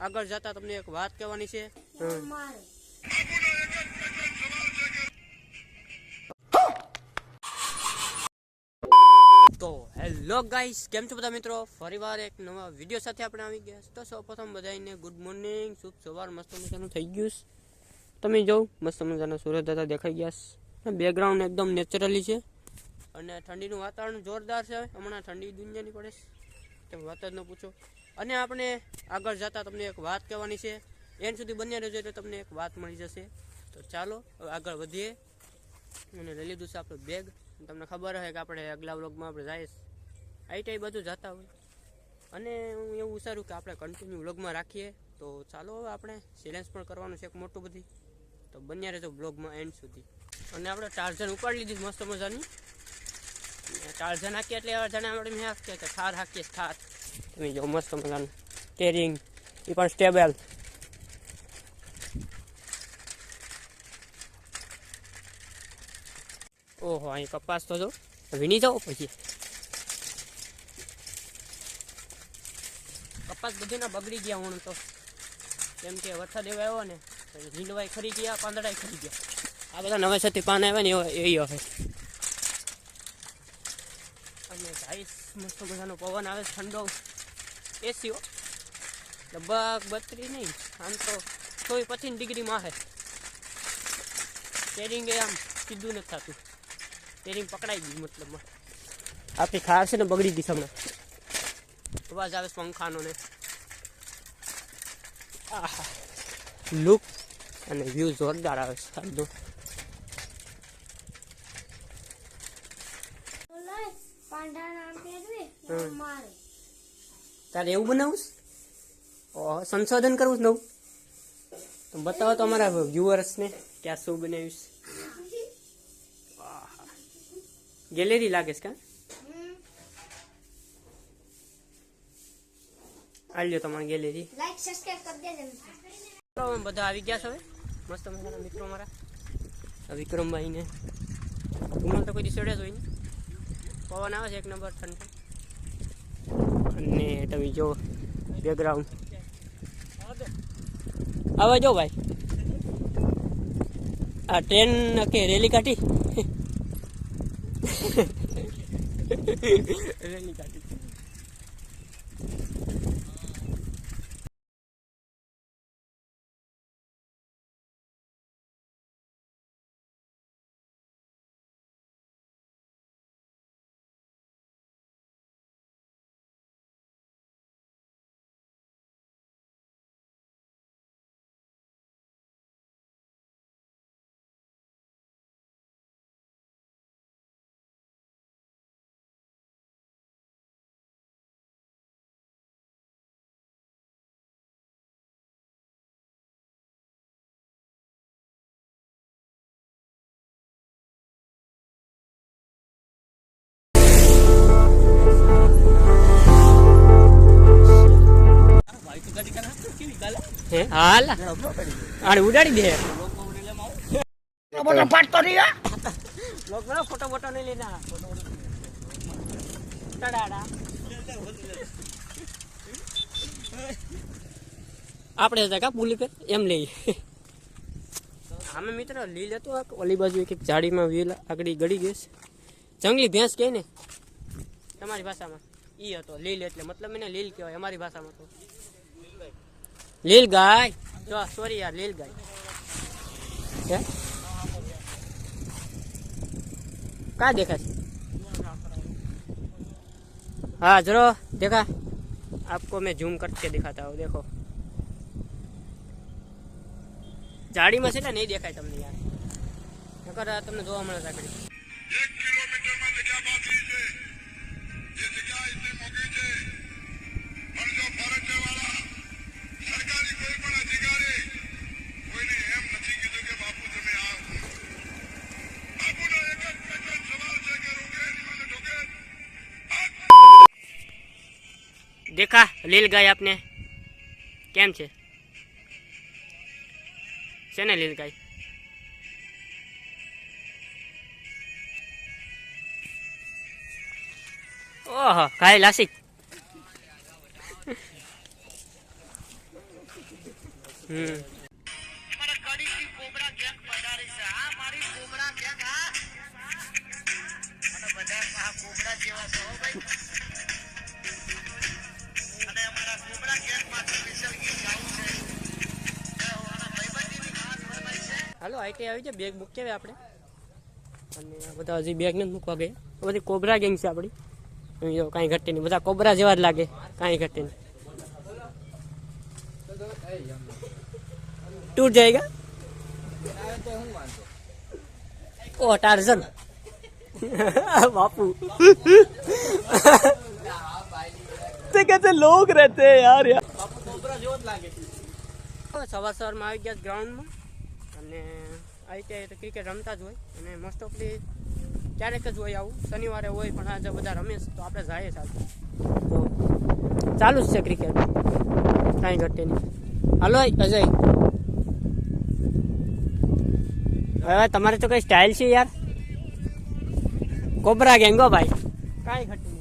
આગળ જતા તમને એક વાત કહેવાની છે. તો હેલો ગાઈસ, કેમ છો બધા મિત્રો? ફરીવાર એક નવા વીડિયો સાથે આપણે આવી ગયા. તો સૌપ્રથમ બધાને ગુડ મોર્નિંગ શુભ સવાર, મસ્ત મજાનું થઈ ગયું. તમે જો મસ્ત મજાના સૂરજ દાદા દેખાઈ ગયા બેકગ્રાઉન્ડ એકદમ નેચરલી છે. અને ઠંડીનું વાતાવરણ જોરદાર છે હમણાં ઠંડી દુનિયાની પડે છે. વાત જ ન પૂછો. અને આપણે આગળ જતા તમને એક વાત કહેવાની છે. એન્ડ સુધી બન્યા રહેજો એટલે તમને એક વાત મળી જશે. તો ચાલો, હવે આગળ વધીએ. અને લઈ લીધું છે આપણું બેગ તમને ખબર હોય કે આપણે આગલા વ્લોગમાં આપણે જાય આઈટાઈ બધું જતા હોય. અને હું એવું વિચારું કે આપણે કન્ટિન્યુ વ્લોગમાં રાખીએ. તો ચાલો હવે આપણે સિલેન્સ પણ કરવાનું છે એક મોટું બધી. તો બન્યા રહેજો બ્લોગમાં એન્ડ સુધી. અને આપણે ટાર્ઝન ઉપાડી લીધી મસ્ત મજાની. ટાર્ઝન હાકીએ એટલે જાણે આપણે મેં હાકીએ કે થાર હાકીએ, થાર. જો મસ્ત મજાનું સ્ટેરિંગ એ પણ સ્ટેબલ ઓહો અહીં કપાસ તો જો વીણી જાઓ પછી કપાસ બધી ના બગડી ગયા હું તો કેમ કે વરસાદ એવો આવ્યો ને ઝીંડવાય ખરી ગયા પાંદડાય ખરી ગયા આ બધા નવા છતી પાન આવ્યા ને એ હવે અને ગાઈસ મસ્ત મજાનો પવન આવે ઠંડો એસીઓ લગભગ બત્રીસ નહીં. આમ તો ચોવીસ પચીસ ડિગ્રીમાં છે સ્ટેરિંગ આમ સીધું નથી થતું. સ્ટેરિંગ પકડાઈ ગયું મતલબમાં આપણી કાર છે ને બગડી ગઈ તમને અવાજ આવે પંખાનો ને. લુક અને વ્યૂ જોરદાર આવે છે આજનો બોલાય પાંડા નામ પહેરવે હમ. મારે તારે એવું બનાવું છે? સંશોધન કરવું નવું? તો બતાવો તો અમારા વ્યુઅર્સને કે આ શું બનાવ્યું ગેલેરી લાગે છે કા? હમ. આ લ્યો તમારી ગેલેરી. લાઈક સબસ્ક્રાઇબ કરી દેજો. તો બધા આવી ગયા છે હવે. મસ્ત મજાના મિત્રો મારા વિક્રમભાઈને. વિક્રમભાઈ ને ધુમલ તો કોઈ દિવસ ચડે જ હોય ને. પવન આવે છે એક નંબર ઠંડો. અને તમે જો બેકગ્રાઉન્ડ આવા જો ભાઈ. આ ટ્રેન કે રેલી કાઢી? રેલી કાઢી. હાલ. આને ઉડાડી દે. નહીં હા? ફોટો ફોટો નહીં લેના આપણે હતા કા પુલી પર એમ લઈ. આમે મિત્ર લીલ હતો ઓલી બાજુ એક એક ઝાડીમાં વેલ આગળ ગળી ગઈ છે જંગલી ભેંસ કહે ને? તમારી ભાષામાં. ઈ હતો લીલ એટલે મતલબ એને લીલ કહેવાય અમારી ભાષામાં તો. લીલ ગાય જો સોરી યાર લીલ ગાય હે कहाँ देखा છે? हाँ जरो देखा आपको मैं जूम करके दिखाता हूँ देखो જાડીમાં છે ને નહીં દેખાય તમને યાર નકર આ તમને જોવા મળે છે દેખા લીલ ગાય આપને કેમ છે ને લીલ ગાય ઓહો ગાય લાસી કોબરા જેવા છો ભાઈ. હાલો આઈટી આવી જાય બેગ મૂકી આવે આપણે. અને બધા હજી બેગ નથી મૂકવા ગયા. બધી કોબરા ગેંગ છે આપણી. કાંઈ ઘટે નહીં. બધા કોબરા જેવા જ લાગે. કાંઈ ઘટે નહીં. તૂટ જાયગા ઓ, ટાર્ઝન. બાપુ. તે कैसे लोग रहते हैं यार यार સવાર સવારમાં આવી ગયા ગ્રાઉન્ડમાં અને આવી ત્યાં તો ક્રિકેટ રમતા જ હોય અને મોસ્ટ ઓફલી ક્યારેક જ હોય આવું શનિવારે હોય પણ આજે બધા રમે છે તો આપણે જઈએ સાથે તો ચાલુ જ છે ક્રિકેટ કાંઈ ઘટે નહીં હાલો અજય હવે તમારે તો કઈ સ્ટાઇલ છે યાર કોબરા ગેંગો ભાઈ કાંઈ ઘટે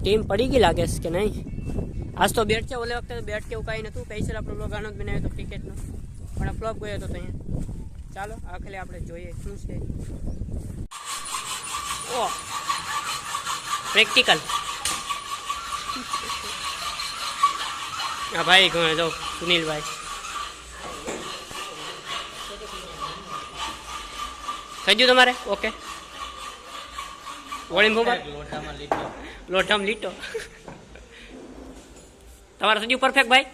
ટીમ પડી ગઈ લાગે કે નહીં? આજ તો બેટ છે, ઓલે વખતે બેટ કેવું કાંઈ નહોતું. પૈસા આપણે બ્લોગ આનંદ બનાવ્યો હતો ક્રિકેટનો પણ ફ્લોપ ગયો હતો ત્યાં ચાલો, આખલે આપણે જોઈએ શું છે. ઓ પ્રેક્ટિકલ હા ભાઈ ગમે જો, સુનિલભાઈ. થઈ ગયું તમારે? Okay વળી ભૂમા લોટામાં લીટો તમારે થઈ ગયું પરફેક્ટ ભાઈ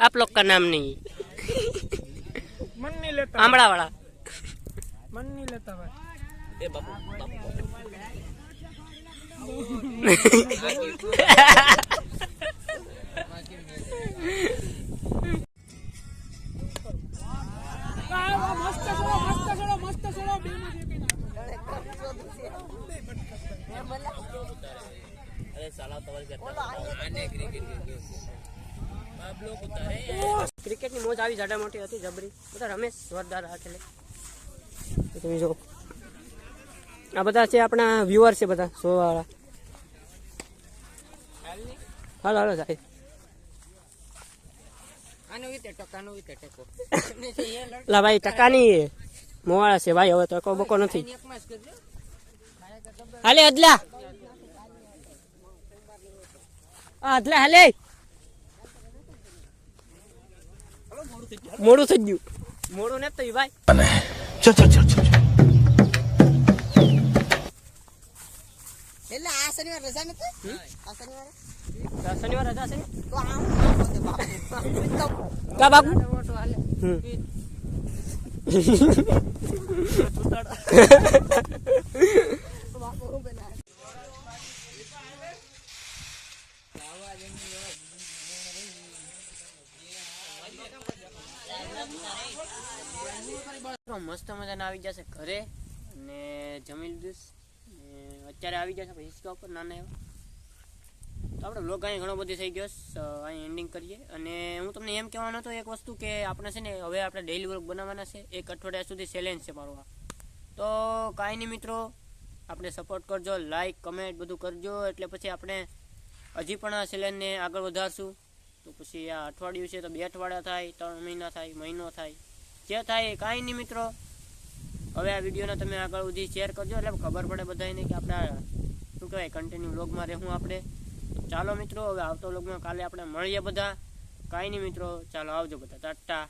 आप लोग का नाम नहीं મન નહીં લેતા आमड़ा वाला મન નહીં બાપુ અરે મસ્ત છોડો મસ્ત છોડો મસ્ત છોડો બે ક્રિકેટની મોજ આવી જાડા મોટી હતી જબરી. બધા રમેશ જોરદાર રાખેલે તો તમે જો આ બધા છે આપણા વ્યુઅર છે બધા સોવાળા હાલો હાલો સાહેબ લા ભાઈ ટકા નહીં મોવાળા છે ભાઈ હવે ટકો બકો નથી. હાલે અદલા. આ અદલા હાલે. મોડું થઈ ગયું. મોડું ને તો ભાઈ. એટલે આ શનિવાર રજા નથી? આ શનિવારે? શનિવાર રજા છે ને? તો આવું કા બાબુ મસ્ત મજાના આવી જશે ઘરે અને જમી લીધું અત્યારે આવી જશે પછી હિંચકા ઉપર નાના એવા. તો આપણે બ્લોગ અહીં ઘણો બધો થઈ ગયો અહીં એન્ડિંગ કરીએ. અને હું તમને એમ કહેવાનો હતો એક વસ્તુ કે આપણે છે ને હવે આપણે ડેઇલી બ્લોગ બનાવવાના છે, એક અઠવાડિયા સુધી ચેલેન્જ છે મારો આ. તો કાંઈ નહીં મિત્રો, આપણે સપોર્ટ કરજો લાઇક કમેન્ટ બધું કરજો, એટલે પછી આપણે હજી પણ આ ચેલેન્જને આગળ વધારશું. તો પછી આ અઠવાડિયું છે તો બે અઠવાડિયા થાય, ત્રણ મહિના થાય, મહિનો થાય. જે થાય કાંઈ નહીં મિત્રો. હવે આ વિડીયોને તમે આગળ સુધી શેર કરજો, એટલે ખબર પડે બધાને કે આપણે, શું કહેવાય કન્ટિન્યુ વ્લોગમાં રહેવું આપણે. ચાલો મિત્રો, હવે આવતો વ્લોગમાં કાલે આપણે મળીએ બધા. કાંઈ નહીં મિત્રો, ચાલો આવજો બધા. ટાટા.